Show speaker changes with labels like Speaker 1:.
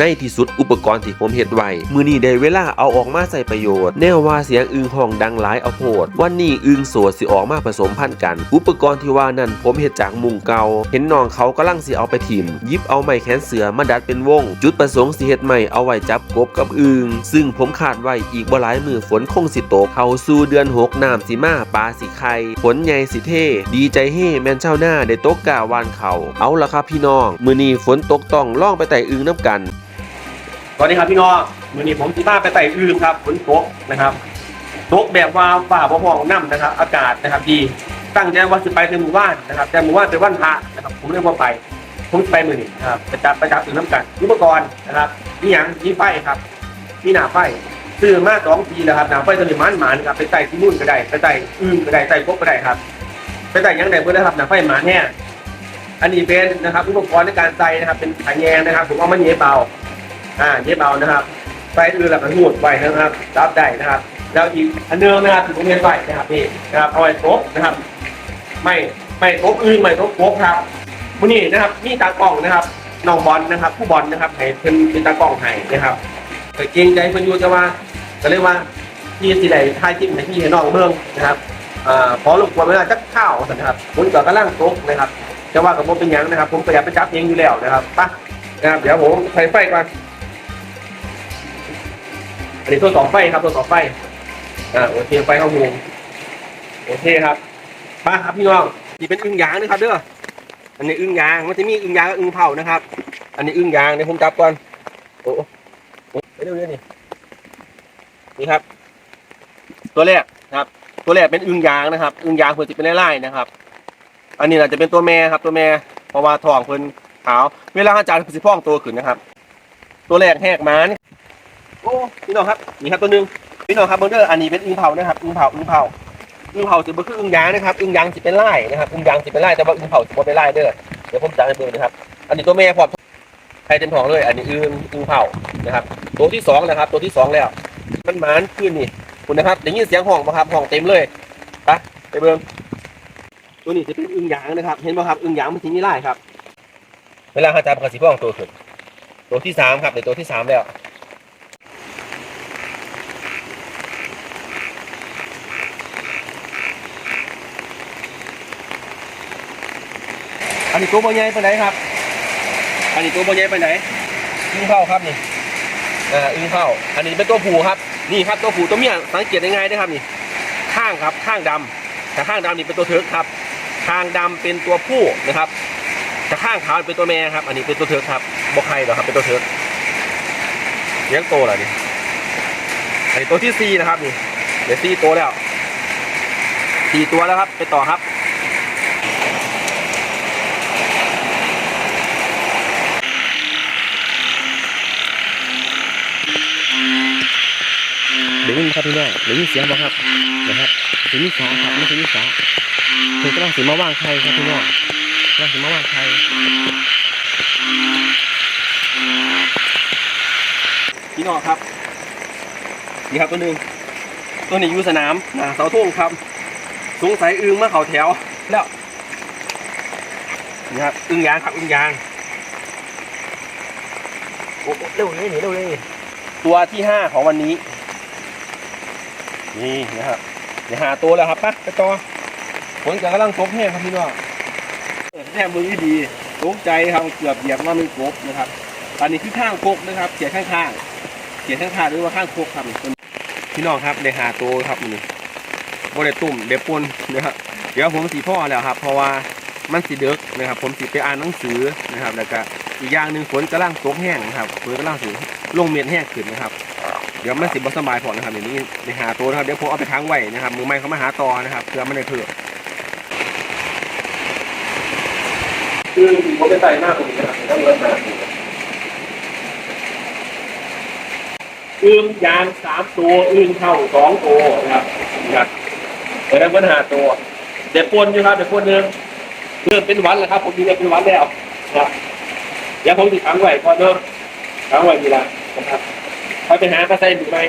Speaker 1: ในที่สุดอุปกรณ์ที่ผมเฮ็ดไว้มือนี้ได้เวลาเอาออกมาใส่ประโยชน์ แนวว่าเสียงอึงห้องดังหลายเอาโพด วันนี้อึงโสดสิออกมาผสมพันธุ์กัน อุปกรณ์ที่ว่านั้นผมเฮ็ดจากมุงเก่าเห็นน้องเขากำลังสิเอาไปถิ่มยิบเอาไม้แขนเสือมาดัดเป็นวง จุดประสงค์สิเฮ็ดไม้เอาไว้จับกบกับอึงซึ่งผมคาดไว้อีกบ่หลายมือฝนคงสิตกเขาสู่เดือนหกน้ำสิมาปลาสิไข่ฝนใหญ่สิเทดีใจเฮ่แมนเจ้าหน้าได้ตกกาวานเขาเอาละครับพี่น้อง มือนี้ฝนตกต้องล่องไปไต่อึงน้ำกัน
Speaker 2: สวัสดีครับพี่น้องวันนี้ผมที่บ้านไปไต่อื่นครับฝนตกนะครับตกแบบว่าฝ่าบ่ห้องน้ำนะครับ อากาศนะครับดีตั้งใจว่าจะไปในหมู่บ้านนะครับ แต่หมู่บ้านเป็นวันพระนะครับ ผมเรียกว่าไปผมไปมือนี้นะครับไปจับไปจับอื่นน้ำกันอุปกรณ์นะครับนี่ยังนี่ไฟครับนี่หนาไฟซื้อมาสองปีแล้วครับหนาไฟตัวนี้มันหมานครับไปไต่ที่นู่นก็ได้ไปไต่อื่นก็ได้ไต่กบก็ได้ครับ ไปไต่ยังไงเพื่อนนะครับหนาไฟหมานแน่อันนี้เป็นนะครับอุปกรณ์ในการใส่นะครับ เป็นขายแยงนะครับ ผมเอามาเย็บเบา อ่าเย็บเอานะครับไฟอื่นหลักหูดไว้นะครับ รับได้นะครับ แล้วอีกอันเดิมนะครับถึงโรงเรียนไฟนะครับนี่นะครับเอาไว้โต๊ะนะครับ ไม่ไม่โต๊ะอื่นไม่โต๊ะโต๊ะครับวันนี้นะครับมีตากล้องนะครับน้องบอลนะครับ ผู้บอลนะครับให้เพิ่นเป็นตากล้องให้นะครับก็เกรงใจเพิ่นอยู่แต่ว่าก็เรียกว่าพี่สิได้ทายจิ้มให้พี่ให้น้องเบิ่งนะครับอ่าขอรบกวนเวลาจักข้าวนะครับผมก็กำลังโต๊ะนะครับจะว่ากับผมเป็นยังนะครับ ผมก็อยากไปจับเองอยู่แล้วนะครับไปนะครับเดี๋ยวผมใส่ไฟก่อน อันนี้ตัวต่อไฟครับตัวต่อไฟอ่าโอเคไฟเข้าหูโอเคครับมาครับพี่น้องนี่เป็นอึ่งยางนะครับเด้ออันนี้อึ่งยางมันจะมีอึ่งยางกับอึ่งเผานะครับ อันนี้อึ่งยางเดี๋ยวผมจับก่อนโอ้โหโอ้ไปเรื่อยๆนี่นี่ครับ ตัวแรกครับ ตัวแรกเป็นอึ่งยางนะครับอึ่งยางเพื่อจะเป็นไล่ๆนะครับ อันนี้อาจจะเป็นตัวแม่ครับ ตัวแม่เพราะว่าท้องเพิ่นขาว เวลาอาจารย์สิพ่องตัวขึ้นนะครับ ตัวแรกแหกมานี่ อ้พี่น้องครับนี่ครับตัวหนึ่งพี่น้องครับเบอร์เดอร์อันนี้เป็นอึ่งเผานะครับอึ่งเผาอึ่งเผาอึ่งเผาจะบ่คืออึ่งยางนะครับอึ่งยางสิเป็นไล่นะครับอึ่งยางสิเป็นไล่แต่ว่าอึ่งเผาสิบ่เป็นไล่เด้อเดี๋ยวผมจะให้เบิ่งนะครับ อันนี้ตัวแม่พร้อมใครเต็มท้องเลย อันนี้อึ่งอึ่งเผานะครับ ตัวที่สองนะครับ ตัวที่สองแล้ว มันหมานขึ้นนี่คุณนะครับได้ยินเสียงห้องป่ะครับห้องเต็มเลยไปไปเบิ่งตัวนี้จะเป็นอึ่งยางนะครับ เห็นป่ะครับอึ่งยางมันสิมีไล่ครับ เวลาเขาจับกระสีพ่องตัวขึ้นตัวที่สามครับในตัวที่สามแล้ว นนี้ตัวโบใหญ่ไปไหนครับ อันนี้ตัวโบใหญ่ไปไหนอึ้งเข้าครับนี่อ่าอึ้งเข้า อันนี้เป็นตัวผูครับ นี่ครับตัวผูตัวเมียสังเกตง่ายได้ครับนี่ ข้างครับ ข้างดำแต่ข้างดำนี่เป็นตัวเถิกครับ ข้างดำเป็นตัวผู้นะครับแต่ข้างขาวเป็นตัวแม่ครับ อันนี้เป็นตัวเถิกครับบกไข่เหรอครับ เป็นตัวเถิกเลี้ยงโตแล้วนี่อันนี้ตัวที่สี่นะครับนี่ เดี๋ยวสี่ตัวแล้วสี่ตัวแล้วครับ ไปต่อครับ เดี๋ยวนี้ ครับพี่น้องเดี๋ยวนี้เสียงบ่ครับนะครับสีนิสาครับไม่ใช่นิสาเพิ่นกำลังสิมาว่างไข่ครับพี่น้องกำลังสิมาว่างไข่พี่น้องครับนี่ครับตัวหนึ่งตัวนี้อยู่สนามหนาเสาธงครับสงสัยอึงมาเขาแถวแล้วนี่ครับอึงยางครับอึงยางโอ้โอ้เร็วเลยนีเร็วเลยตัวที่ห้าของวันนี้ นี่นะครับเดี๋ยวหาตัวแล้วครับปะไปต่อฝนกำลังตกแห้งครับพี่น้องเปิดแค่มือดีตกใจครับเกือบเหยียบว่ามันกบนะครับอันนี้คือข้างกบนะครับเขียนข้างๆเขียนข้างๆหรือว่าข้างกบครับพี่น้องครับได้หาตัวครับนี่โบเดตุ่มเดปนนะครับเดี๋ยวผมสีพ่อแล้วครับ เพราะว่ามันสีเด็กนะครับ ผมสีไปอ่านหนังสือนะครับ แล้วก็อีกอย่างหนึ่งฝนกำลังตกแห้งนะครับฝนกำลังสีลงเม็ดแห้งขึ้นนะครับ เดี๋ยวมันสิบสบายพอนะครับเดี๋ยวนี้ไปหาตัวนะครับเดี๋ยวผมเอาไปค้างไว้นะครับ มือไม้เขามาหาต่อนะครับเพื่อไมันได้เพื่อคือผมไปใส่หน้าตรงนี้นะครับแล้วเงินมาอึ้งยางสามตัวอึ้งเข้าสองตัวนะครับนะเดี๋ยวได้ปัญหาตัวเดี๋ยวปนอยู่ครับเดี๋ยวปนหนึ่งเริ่มเป็นวันแล้วครับ ผมมีเริ่มเป็นวันแล้วนะครับเดี๋ยวผมติดค้งไว้ก่อนเนาะค้งไว้ดีละนะครับ เขาไปหามาใส่หรือไม่